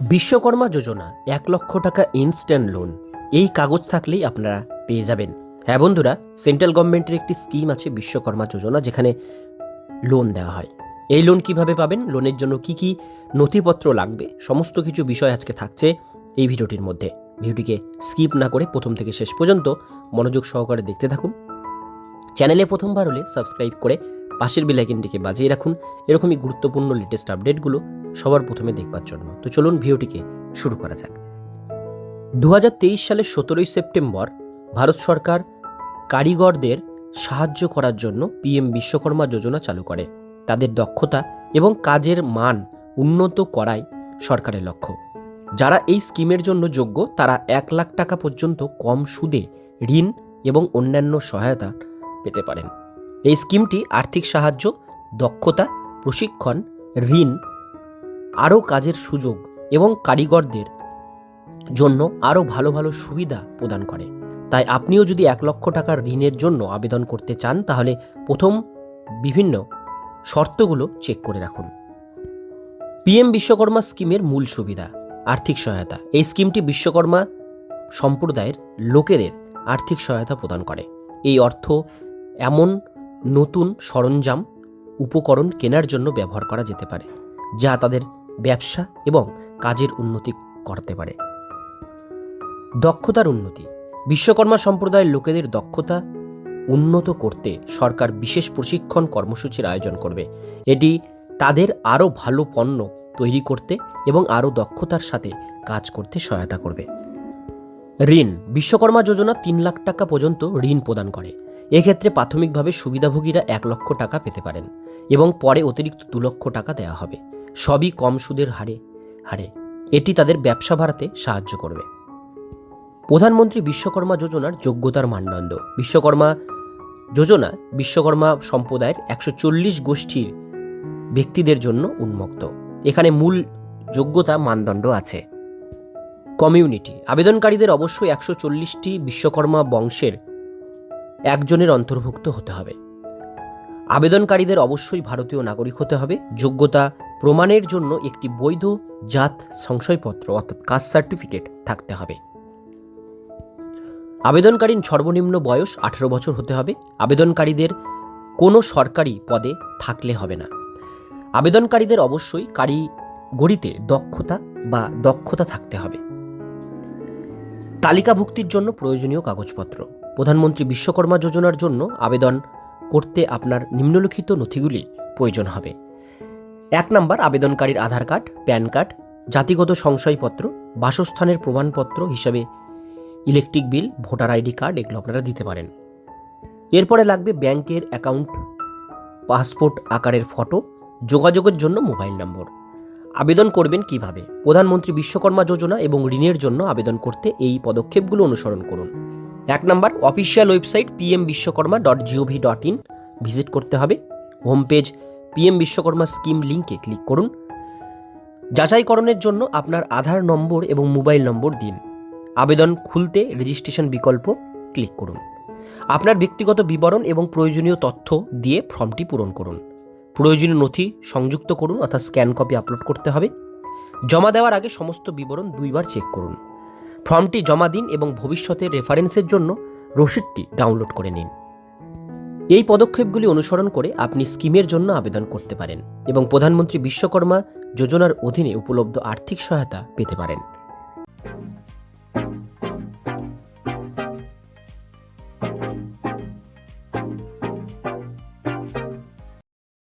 বিশ্বকর্মা যোজনা, এক লক্ষ টাকা ইনস্ট্যান্ট লোন এই কাগজ থাকলেই আপনারা পেয়ে যাবেন। হ্যাঁ বন্ধুরা সেন্ট্রাল গভর্নমেন্টের একটি স্কিম আছে বিশ্বকর্মা যোজনা, যেখানে লোন দেওয়া হয়। এই লোন কীভাবে পাবেন? লোনের জন্য কি কি নথিপত্র লাগবে? সমস্ত কিছু বিষয় আজকে থাকছে এই ভিডিওটির মধ্যে। ভিডিওটিকে স্কিপ না করে প্রথম থেকে শেষ পর্যন্ত মনোযোগ সহকারে দেখতে থাকুন। চ্যানেলে প্রথমবার হলে সাবস্ক্রাইব করে পাশের বেলাইকেনটিকে বাজিয়ে রাখুন। এরকমই গুরুত্বপূর্ণ লেটেস্ট আপডেটগুলো সবার প্রথমে দেখবার জন্য। তো চলুন ভিডিওটিকে শুরু করা যাক। দু হাজার তেইশ সালের সতেরোই সেপ্টেম্বর ভারত সরকার কারিগরদের সাহায্য করার জন্য পিএম বিশ্বকর্মা যোজনা চালু করে। তাদের দক্ষতা এবং কাজের মান উন্নত করাই সরকারের লক্ষ্য। যারা এই স্কিমের জন্য যোগ্য, তারা এক লাখ টাকা পর্যন্ত কম সুদে ঋণ এবং অন্যান্য সহায়তা পেতে পারেন। এই স্কিমটি আর্থিক সাহায্য, দক্ষতা, প্রশিক্ষণ, ঋণ, আরও কাজের সুযোগ এবং কারিগরদের জন্য আরও ভালো ভালো সুবিধা প্রদান করে। তাই আপনিও যদি এক লক্ষ টাকার ঋণের জন্য আবেদন করতে চান, তাহলে প্রথম বিভিন্ন শর্তগুলো চেক করে রাখুন। পিএম বিশ্বকর্মা স্কিমের মূল সুবিধা, আর্থিক সহায়তা। এই স্কিমটি বিশ্বকর্মা সম্প্রদায়ের লোকেদের আর্থিক সহায়তা প্রদান করে। এই অর্থ এমন নতুন সরঞ্জাম উপকরণ কেনার জন্য ব্যবহার করা যেতে পারে, যা তাদের ব্যবসা এবং কাজের উন্নতি করতে পারে। দক্ষতার উন্নতি। বিশ্বকর্মা সম্প্রদায়ের লোকেদের দক্ষতা উন্নত করতে সরকার বিশেষ প্রশিক্ষণ কর্মসূচির আয়োজন করবে। এটি তাদের আরও ভালো পণ্য তৈরি করতে এবং আরও দক্ষতার সাথে কাজ করতে সহায়তা করবে। ঋণ। বিশ্বকর্মা যোজনা তিন লাখ টাকা পর্যন্ত ঋণ প্রদান করে। এক্ষেত্রে প্রাথমিকভাবে সুবিধাভোগীরা এক লক্ষ টাকা পেতে পারেন এবং পরে অতিরিক্ত দু লক্ষ টাকা দেওয়া হবে। সবই কম সুদের হারে। হারে। এটি তাদের ব্যবসা বাড়াতে সাহায্য করবে। প্রধানমন্ত্রী বিশ্বকর্মা যোজনার যোগ্যতার মানদণ্ড। বিশ্বকর্মা যোজনা বিশ্বকর্মা সম্প্রদায়ের একশো চল্লিশ গোষ্ঠীর ব্যক্তিদের জন্য উন্মুক্ত। এখানে মূল যোগ্যতা মানদণ্ড আছে। কমিউনিটি। আবেদনকারীদের অবশ্যই একশো চল্লিশটি বিশ্বকর্মা বংশের একজনের অন্তর্ভুক্ত হতে হবে। আবেদনকারীদের অবশ্যই ভারতীয় নাগরিক হতে হবে। যোগ্যতা প্রমাণের জন্য একটি বৈধ জাত সংশয়পত্র অর্থাৎ কাস্ট সার্টিফিকেট থাকতে হবে। আবেদনকারীর সর্বনিম্ন বয়স আঠেরো বছর হতে হবে। আবেদনকারীদের কোনো সরকারি পদে থাকলে হবে না। আবেদনকারীদের অবশ্যই কারিগরিতে দক্ষতা বা দক্ষতা থাকতে হবে। তালিকাভুক্তির জন্য প্রয়োজনীয় কাগজপত্র। প্রধানমন্ত্রী বিশ্বকর্মা যোজনার জন্য আবেদন করতে আপনার নিম্নলিখিত নথিগুলি প্রয়োজন হবে। এক নম্বর, আবেদনকারীর আধার কার্ড, প্যান কার্ড, জাতিগত সংশয়পত্র, বাসস্থানের প্রমাণপত্র হিসাবে electric bill, voter ID card এগুলো আপনারা দিতে পারেন। এরপরে লাগবে ব্যাংকের অ্যাকাউন্ট, পাসপোর্ট আকারের ফটো, যোগাযোগের জন্য মোবাইল নম্বর। আবেদন করবেন কীভাবে? প্রধানমন্ত্রী বিশ্বকর্মা যোজনা এবং ঋণের জন্য আবেদন করতে এই পদক্ষেপগুলো অনুসরণ করুন। এক নম্বর official website PM Vishwakarma dot GOV dot in visit করতে হবে। Home page PM Vishwakarma scheme লিঙ্কে ক্লিক করুন। যাচাইকরণের জন্য আপনার আধার নম্বর এবং মোবাইল নম্বর দিন। আবেদন খুলতে রেজিস্ট্রেশন বিকল্প ক্লিক করুন। আপনার ব্যক্তিগত বিবরণ এবং প্রয়োজনীয় তথ্য দিয়ে ফর্মটি পূরণ করুন। প্রয়োজনীয় নথি সংযুক্ত করুন অর্থাৎ স্ক্যান কপি আপলোড করতে হবে। জমা দেওয়ার আগে সমস্ত বিবরণ দুইবার চেক করুন। ফর্মটি জমা দিন এবং ভবিষ্যতের রেফারেন্সের জন্য রসিদটি ডাউনলোড করে নিন। এই পদক্ষেপগুলি অনুসরণ করে আপনি স্কিমের জন্য আবেদন করতে পারেন এবং প্রধানমন্ত্রী বিশ্বকর্মা যোজনার অধীনে উপলব্ধ আর্থিক সহায়তা পেতে পারেন।